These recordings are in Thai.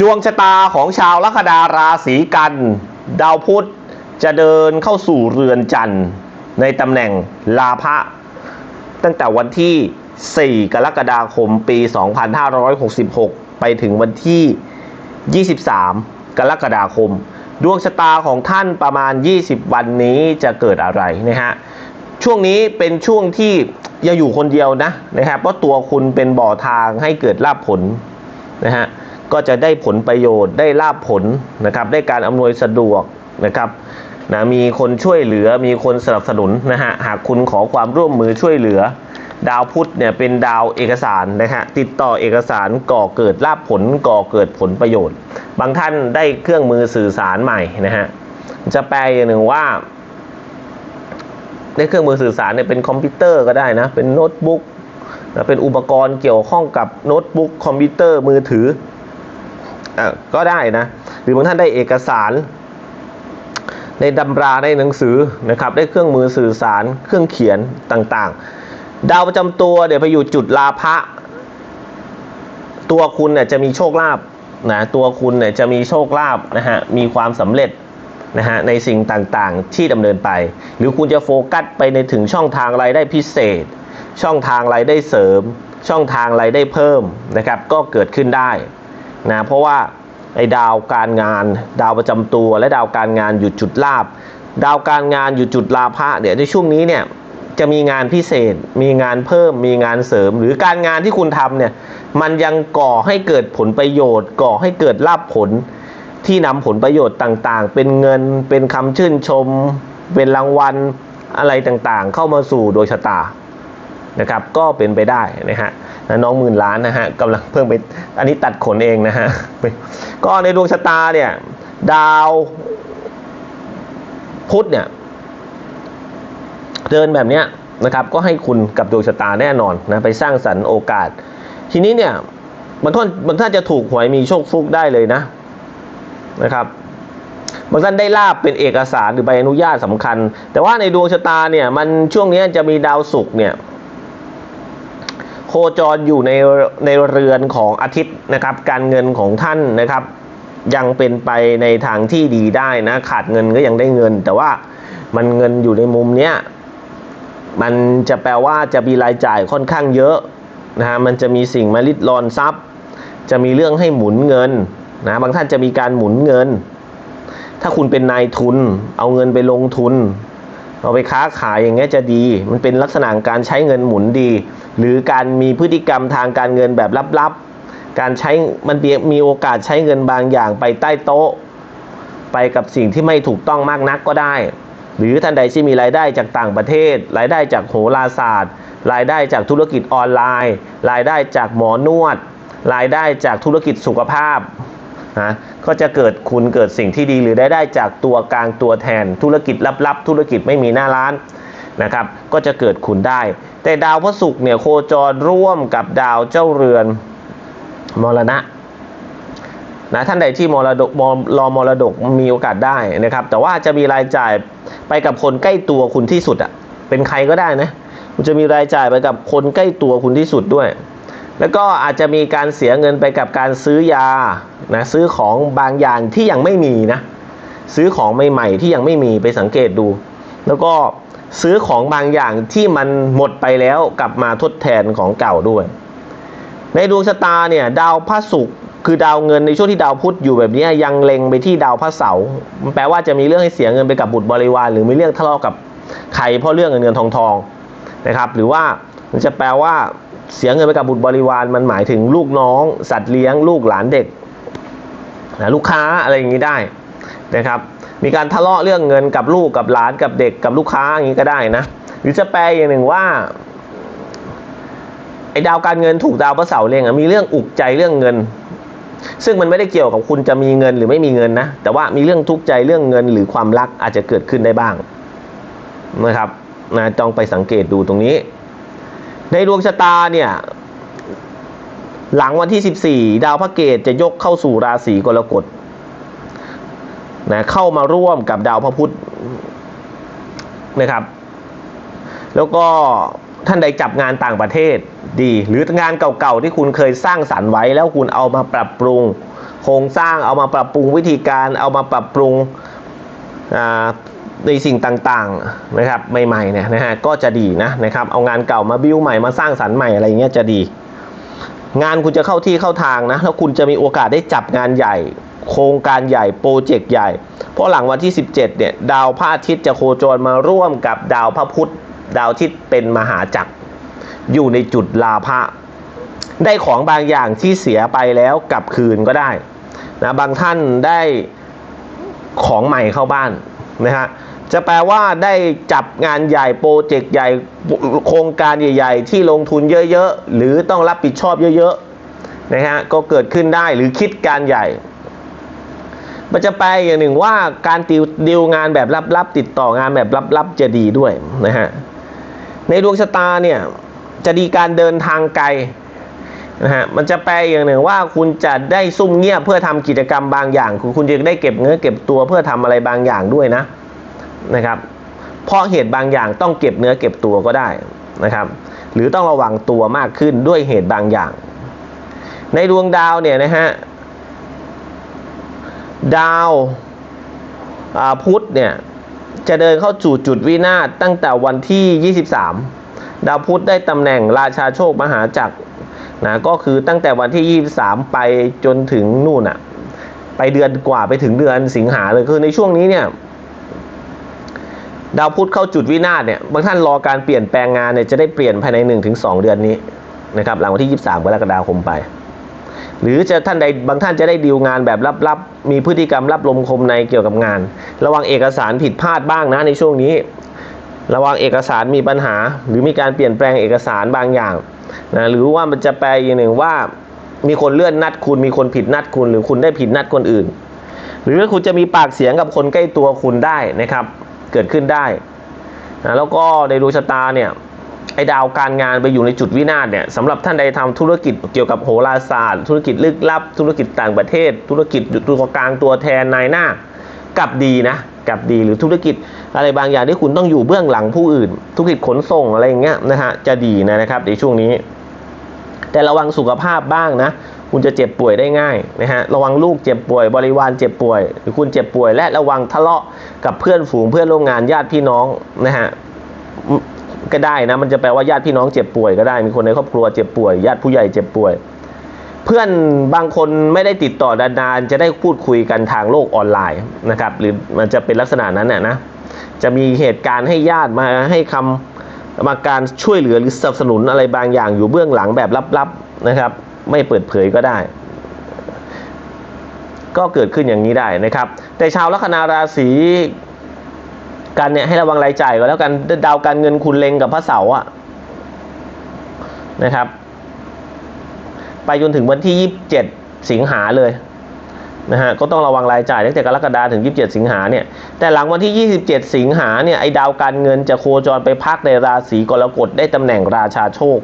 ดวงชะตาของชาวลัคนาราศีกัน ดาวพุธจะเดินเข้าสู่เรือนจันทร์ ในตำแหน่งลาภะตั้งแต่วันที่ 4 กรกฎาคมปี 2566 ไปถึงวันที่ 23 กรกฎาคม ดวงชะตาของท่านประมาณ 20 วันนี้จะเกิดอะไรนะฮะช่วงนี้เป็นช่วงที่อย่าอยู่คนเดียวนะนะครับเพราะตัวคุณเป็นบ่อทางให้เกิดลาภผลนะฮะ ก็จะได้ผลประโยชน์ได้ลาภผลนะครับ ได้การอำนวยสะดวกนะครับนะมีคนช่วยเหลือมีคนสนับสนุนนะฮะหากคุณขอความร่วมมือช่วยเหลือ ดาวพุธเนี่ยเป็นดาวเอกสารนะฮะติดต่อเอกสารก่อเกิดลาภผลก่อเกิดผลประโยชน์ บางท่านได้เครื่องมือสื่อสารใหม่นะฮะจะแปลอย่างหนึ่งว่าในเครื่องมือสื่อสารเนี่ยเป็นคอมพิวเตอร์ก็ได้นะเป็นโน้ตบุ๊กนะเป็นอุปกรณ์เกี่ยวข้องกับโน้ตบุ๊กคอมพิวเตอร์มือถือ ก็ได้นะ หรือบางท่านได้เอกสารในดำราในหนังสือนะครับ ได้เครื่องมือสื่อสารเครื่องเขียนต่างๆ ดาวประจำตัวเดี๋ยวไปอยู่จุดลาภะตัวคุณเนี่ยจะมีโชคลาภนะตัวคุณเนี่ยจะมีโชคลาภนะฮะมีความสำเร็จนะฮะในสิ่งต่างๆที่ดำเนินไป หรือคุณจะโฟกัสไปในถึงช่องทางรายได้พิเศษ ช่องทางรายได้เสริม ช่องทางรายได้เพิ่มนะครับ ก็เกิดขึ้นได้ นะเพราะว่าไอ้ดาวการงาน ดาวประจำตัวและดาวการงานอยู่จุดลาบ ดาวการงานอยู่จุดลาภะเดี๋ยวในช่วงนี้เนี่ยจะมีงานพิเศษ มีงานเพิ่ม มีงานเสริม หรือการงานที่คุณทำเนี่ย มันยังก่อให้เกิดผลประโยชน์ ก่อให้เกิดลาภผล ที่นำผลประโยชน์ต่างๆ เป็นเงิน เป็นคำชื่นชม เป็นรางวัลอะไรต่างๆ เข้ามาสู่โดยชะตา นะครับ ก็เป็นไปได้นะฮะ นะน้องหมื่นล้านนะฮะกำลังเพิ่งไปอันนี้ตัดขนเองนะฮะก็ในดวงชะตาเนี่ยดาวพุธเนี่ยเดินแบบเนี้ยนะครับก็ให้คุณกับดวงชะตาแน่นอนนะไปสร้างสรรค์โอกาส ทีนี้เนี่ยบางท่านบางท่านจะถูกหวยมีโชคฟุกได้เลยนะนะครับบางท่านได้ลาบเป็นเอกสารหรือใบอนุญาตสำคัญ แต่ว่าในดวงชะตาเนี่ยมันช่วงนี้จะมีดาวศุกร์เนี่ย โคจรอยู่ในในเรือนของอาทิตย์นะครับ การเงินของท่านนะครับ ยังเป็นไปในทางที่ดีได้นะ ขาดเงินก็ยังได้เงิน แต่ว่ามันเงินอยู่ในมุมเนี้ยมันจะแปลว่าจะมีรายจ่ายค่อนข้างเยอะนะฮะมันจะมีสิ่งมาลิดรอนทรัพย์ จะมีเรื่องให้หมุนเงินนะบางท่านจะมีการหมุนเงิน ถ้าคุณเป็นนายทุน เอาเงินไปลงทุน เอาไปค้าขายอย่างเงี้ยจะดี มันเป็นลักษณะการใช้เงินหมุนดี หรือการมีพฤติกรรมทางการเงินแบบลับๆ การใช้มันมีโอกาสใช้เงินบางอย่างไปใต้โต๊ะ ไปกับสิ่งที่ไม่ถูกต้องมากนักก็ได้ หรือท่านใดที่มีรายได้จากต่างประเทศ รายได้จากโหราศาสตร์ รายได้จากธุรกิจออนไลน์ รายได้จากหมอนวด รายได้จากธุรกิจสุขภาพ นะก็จะเกิดคุณเกิดสิ่งที่ดีหรือได้ได้จากตัวกลางตัวแทนธุรกิจลับๆ ธุรกิจไม่มีหน้าร้านนะครับ ก็จะเกิดคุณได้ แต่ดาวพระศุกร์เนี่ยโคจรร่วมกับดาวเจ้าเรือนมรณะนะท่านใดที่มรดกมรอมรดกมีโอกาสได้นะครับ แต่ว่าจะมีรายจ่ายไปกับคนใกล้ตัวคุณที่สุดอะ่ะเป็นใครก็ได้นะคุณจะมีรายจ่ายไปกับคนใกล้ตัวคุณที่สุดด้วย แล้วก็อาจจะมีการเสียเงินไปกับการซื้อยา นะซื้อของบางอย่างที่ยังไม่มีนะซื้อของใหม่ๆที่ยังไม่มีไปสังเกตดู แล้วก็ซื้อของบางอย่างที่มันหมดไปแล้วกลับมาทดแทนของเก่าด้วย ในดวงชะตาเนี่ยดาวพระศุกร์คือดาวเงินในช่วงที่ดาวพุธอยู่แบบนี้ยังเล็งไปที่ดาวพระเสาร์แปลว่าจะมีเรื่องให้เสียเงินไปกับบุตรบริวารหรือมีเรื่องทะเลาะกับใครเพราะเรื่องเงินเงินทองทองนะครับหรือว่ามันจะแปลว่าเสียเงินไปกับบุตรบริวารมันหมายถึงลูกน้อง สัตว์เลี้ยง ลูกหลานเด็ก นะลูกค้าอะไรอย่างนี้ได้นะครับมีการทะเลาะเรื่องเงินกับลูกกับหลานกับเด็กกับลูกค้าอย่างนี้ก็ได้นะหรือจะแปลอย่างหนึ่งว่าไอ้ดาวการเงินถูกดาวพระเสาร์เล็งมีเรื่องอุกใจเรื่องเงิน ซึ่งมันไม่ได้เกี่ยวกับคุณจะมีเงินหรือไม่มีเงินนะแต่ว่ามีเรื่องทุกข์ใจเรื่องเงินหรือความรักอาจจะเกิดขึ้นได้บ้างนะครับนะต้องไปสังเกตดูตรงนี้ ในดวงชะตาเนี่ย หลังวันที่ 14 ดาวพระเกตจะยกเข้าสู่ราศีกรกฎนะเข้ามาร่วมกับดาวพระพุธนะครับ แล้วก็ท่านใดจับงานต่างประเทศดี หรืองานเก่าๆที่คุณเคยสร้างสรรค์ไว้ แล้วคุณเอามาปรับปรุง โครงสร้างเอามาปรับปรุงวิธีการเอามาปรับปรุงในสิ่งต่างๆนะครับใหม่ๆเนี่ยนะฮะก็จะดีนะนะครับเอางานเก่ามาบิวใหม่มาสร้างสรรค์ใหม่อะไรเงี้ยจะดี งานคุณจะเข้าที่เข้าทางนะแล้วคุณจะมีโอกาสได้จับงานใหญ่ โครงการใหญ่โปรเจกต์ใหญ่ เพราะหลังวันที่ 17เนี่ยดาวพระอาทิตย์จะโคจรมาร่วมกับดาวพระพุธดาวอาทิตย์เป็นมหาจักร อยู่ในจุดลาภะได้ของบางอย่างที่เสียไปแล้วกลับคืนก็ได้นะบางท่านได้ของใหม่เข้าบ้านนะฮะ จะแปลว่าได้จับงานใหญ่โปรเจกต์ใหญ่ โครงการใหญ่ ๆ ที่ลงทุนเยอะๆ หรือต้องรับผิดชอบเยอะๆนะฮะก็เกิดขึ้นได้หรือคิดการใหญ่ มันจะแปลอย่างหนึ่งว่าการติวดีลงานแบบลับๆติดต่องานแบบลับๆจะดีด้วยนะฮะในดวงชะตาเนี่ยจะดีการเดินทางไกลนะฮะมันจะแปลอย่างหนึ่งว่าคุณจะได้ซุ่มเงียบเพื่อทำกิจกรรมบางอย่าง คุณคุณจะได้เก็บเงินเก็บตัวเพื่อทำอะไรบางอย่างด้วยนะ นะครับ เพราะเหตุบางอย่างต้องเก็บเนื้อเก็บตัวก็ได้นะครับ หรือต้องระวังตัวมากขึ้นด้วยเหตุบางอย่าง ในดวงดาวเนี่ยนะฮะดาวาพุธเนี่ยจะเดินเข้าสู่จุดวินาศตั้งแต่วันที่ 23 ดาวพุธได้ตำแหน่งราชาโชคมหาจักรนะก็คือตั้งแต่วันที่ 23 ไปจนถึงนู่นอะไปเดือนกว่าไปถึงเดือนสิงหาเลยคือในช่วงนี้เนี่ย ดาวพุธเข้าจุดวินาศเนี่ยบางท่านรอการเปลี่ยนแปลงงานเนี่ยจะได้เปลี่ยนภายใน 1-2 เดือนนี้นะครับหลังวันที่ 23กรกฎาคมไป หรือจะท่านใดบางท่านจะได้ดีลงานแบบลับๆ มีพฤติกรรมรับลมคมในเกี่ยวกับงาน ระวังเอกสารผิดพลาดบ้างนะในช่วงนี้ ระวังเอกสารมีปัญหา หรือมีการเปลี่ยนแปลงเอกสารบางอย่างนะหรือว่ามันจะแปลอย่างหนึ่งว่า มีคนเลื่อนนัดคุณมีคนผิดนัดคุณ หรือคุณได้ผิดนัดคนอื่น หรือคุณจะมีปากเสียงกับคนใกล้ตัวคุณได้นะครับ เกิดขึ้นได้นะแล้วก็ในดวงชะตาเนี่ยไอ้ดาวการงานไปอยู่ในจุดวินาศเนี่ยสำหรับท่านใดทำธุรกิจเกี่ยวกับโหราศาสตร์ ธุรกิจลึกลับ ธุรกิจต่างประเทศ ธุรกิจตัวกลางตัวแทนนายหน้ากลับดีนะกลับดีหรือธุรกิจอะไรบางอย่างที่คุณต้องอยู่เบื้องหลังผู้อื่น ธุรกิจขนส่งอะไรอย่างเงี้ยนะฮะจะดีนะครับในช่วงนี้ แต่ระวังสุขภาพบ้างนะ คุณจะเจ็บป่วยได้ง่ายนะฮะระวังลูกเจ็บป่วย บริวารเจ็บป่วย หรือคุณเจ็บป่วย และระวังทะเลาะกับเพื่อนฝูงเพื่อนร่วมงานญาติพี่น้องนะฮะก็ได้นะมันจะแปลว่าญาติพี่น้องเจ็บป่วยก็ได้มีคนในครอบครัวเจ็บป่วยญาติผู้ใหญ่เจ็บป่วย เพื่อนบางคนไม่ได้ติดต่อนานๆจะได้พูดคุยกันทางโลกออนไลน์นะครับ หรือมันจะเป็นลักษณะนั้นน่ะนะจะมีเหตุการณ์ให้ญาติมาให้คำมาการช่วยเหลือหรือสนับสนุนอะไรบางอย่างอยู่เบื้องหลังแบบลับๆนะครับ ไม่เปิดเผยก็ได้ ก็เกิดขึ้นอย่างนี้ได้นะครับ แต่ชาวลัคนาราศีกันเนี่ยให้ระวังรายจ่ายก็แล้วกันดาวการเงินคุณเล็งกับพระเสาร์อะนะครับ ไปจนถึงวันที่ 27 สิงหาเลยนะฮะก็ต้องระวังรายจ่ายตั้งแต่กรกฎาถึง 27 สิงหาเนี่ยแต่หลังวันที่ 27 สิงหาเนี่ยไอ้ดาวการเงินจะโคจรไปพักในราศีกรกฎได้ตำแหน่งราชาโชค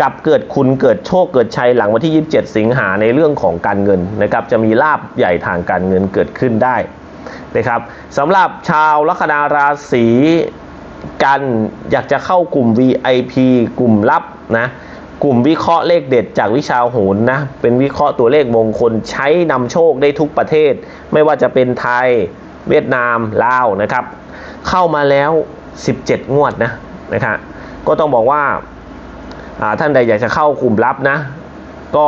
กับเกิดคุณเกิดโชคเกิดชัยหลังวันที่ 27 สิงหาในเรื่องของการเงินนะครับจะมีลาบใหญ่ทางการเงินเกิดขึ้นได้นะครับสำหรับชาวลัคนาราศีกันอยากจะเข้ากลุ่ม VIP กลุ่มลับนะกลุ่มวิเคราะห์เลขเด็ดจากวิชาโหรนะเป็นวิเคราะห์ตัวเลขมงคลใช้นำโชคได้ทุกประเทศ ไม่ว่าจะเป็นไทยเวียดนามลาวนะครับ เข้ามาแล้ว 17 งวดนะนะครับก็ต้องบอกว่าอ่า ท่านใดอยากจะเข้ากลุ่มลับนะ ก็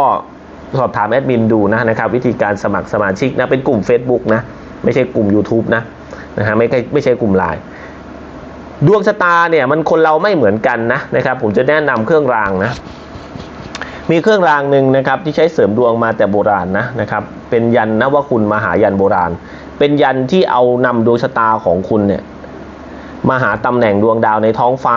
สอบถามแอดมินดูนะนะครับ วิธีการสมัครสมาชิกนะเป็นกลุ่ม Facebook นะ ไม่ใช่กลุ่ม YouTube นะนะฮะไม่ใช่ไม่ใช่กลุ่มไลน์ดวงชะตาเนี่ยมันคนเราไม่เหมือนกันนะนะครับ ผมจะแนะนำเครื่องรางนะ มีเครื่องรางหนึ่งนะครับที่ใช้เสริมดวงมาแต่โบราณนะนะครับ เป็นยันนวคุณมหายันโบราณ เป็นยันที่เอานำดวงชะตาของคุณเนี่ยมาหาตำแหน่งดวงดาวในท้องฟ้า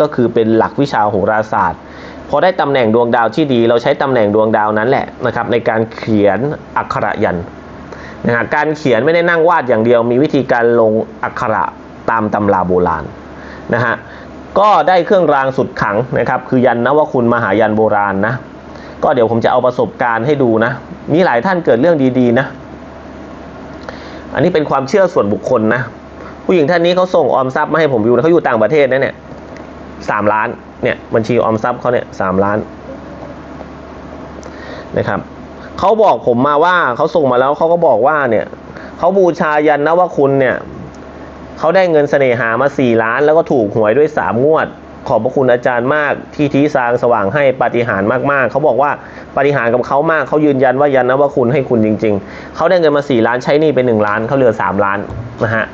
ก็คือเป็นหลักวิชาโหราศาสตร์พอได้ตำแหน่งดวงดาวที่ดี เราใช้ตำแหน่งดวงดาวนั้นแหละนะครับในการเขียนอักขระยันนะฮะการเขียนไม่ได้นั่งวาดอย่างเดียวมีวิธีการลงอักขระตามตำราโบราณนะฮะก็ได้เครื่องรางสุดขังนะครับคือยันนวคุณมหายันโบราณนะก็เดี๋ยวผมจะเอาประสบการณ์ให้ดูนะ มีหลายท่านเกิดเรื่องดีๆนะ อันนี้เป็นความเชื่อส่วนบุคคลนะ ผู้หญิงท่านนี้เขาส่งออมทรัพย์มาให้ผมอยู่นะเขาอยู่ต่างประเทศนะเนี่ย สามล้านเนี่ยบัญชีออมทรัพย์เขาเนี่ยสามล้านนะครับเขาบอกผมมาว่าเขาส่งมาแล้วเขาก็บอกว่าเนี่ยเขาบูชายันนะว่าคุณเนี่ยเขาได้เงินเสน่หามาสี่ล้าน แล้วก็ถูกหวยด้วยสามงวด ขอบพระคุณอาจารย์มากที่ทีสร้างสว่างให้ปฏิหารมากๆเขาบอกว่าปฏิหารกับเขามากเขายืนยันว่ายันนะว่าคุณให้คุณจริง ๆเขาได้เงินมาสี่ล้านใช้หนี่ไปหนึ่งล้านเขาเหลือสามล้านนะฮะ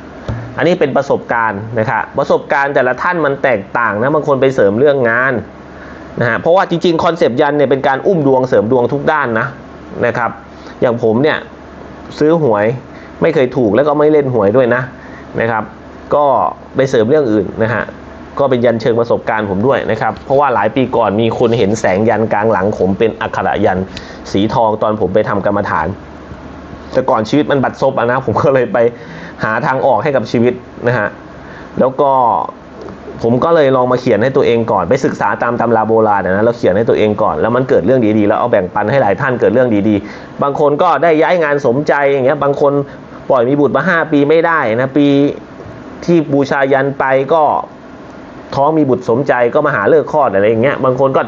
อันนี้เป็นประสบการณ์นะครับประสบการณ์แต่ละท่านมันแตกต่างนะบางคนไปเสริมเรื่องงานนะฮะเพราะว่าจริงๆคอนเซปต์ยันเนี่ยเป็นการอุ้มดวงเสริมดวงทุกด้านนะนะครับ อย่างผมเนี่ยซื้อหวยไม่เคยถูกแล้วก็ไม่เล่นหวยด้วยนะนะครับ ก็ไปเสริมเรื่องอื่นนะฮะก็เป็นยันเชิงประสบการณ์ผมด้วยนะครับ เพราะว่าหลายปีก่อนมีคนเห็นแสงยันกลางหลังผมเป็นอักขระยันสีทองตอนผมไปทำกรรมฐาน แต่ก่อนชีวิตมันบัดซบอะนะผมก็เลยไป หาทางออกให้กับชีวิตนะฮะแล้วก็ผมก็เลยลองมาเขียนให้ตัวเองก่อนไปศึกษาตามตำราโบราณนะแล้วเขียนให้ตัวเองก่อน แล้วมันเกิดเรื่องดีๆ แล้วเอาแบ่งปันให้หลายท่านเกิดเรื่องดีๆ บางคนก็ได้ย้ายงานสมใจอย่างเงี้ยบางคนปล่อยมีบุตรมาห้าปีไม่ได้นะปีที่บูชายันไปก็ท้องมีบุตรสมใจก็มาหาเลิกคลอดอะไรอย่างเงี้ยบางคนก็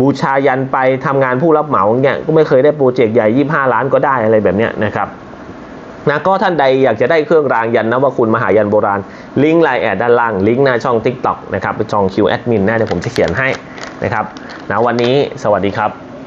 บูชายันไปทำงานผู้รับเหมาเนี่ยก็ไม่เคยได้โปรเจกต์ใหญ่ 25 ล้านก็ได้อะไรแบบเนี้ยนะครับ นะก็ท่านใดอยากจะได้เครื่องรางยันนวคุณมหายันโบราณ ลิงก์ไลน์แอดด้านล่าง ลิงก์หน้าช่อง TikTok นะครับไปจองคิวแอดมินแน่เดี๋ยวผมจะเขียนให้นะครับนะวันนี้สวัสดีครับ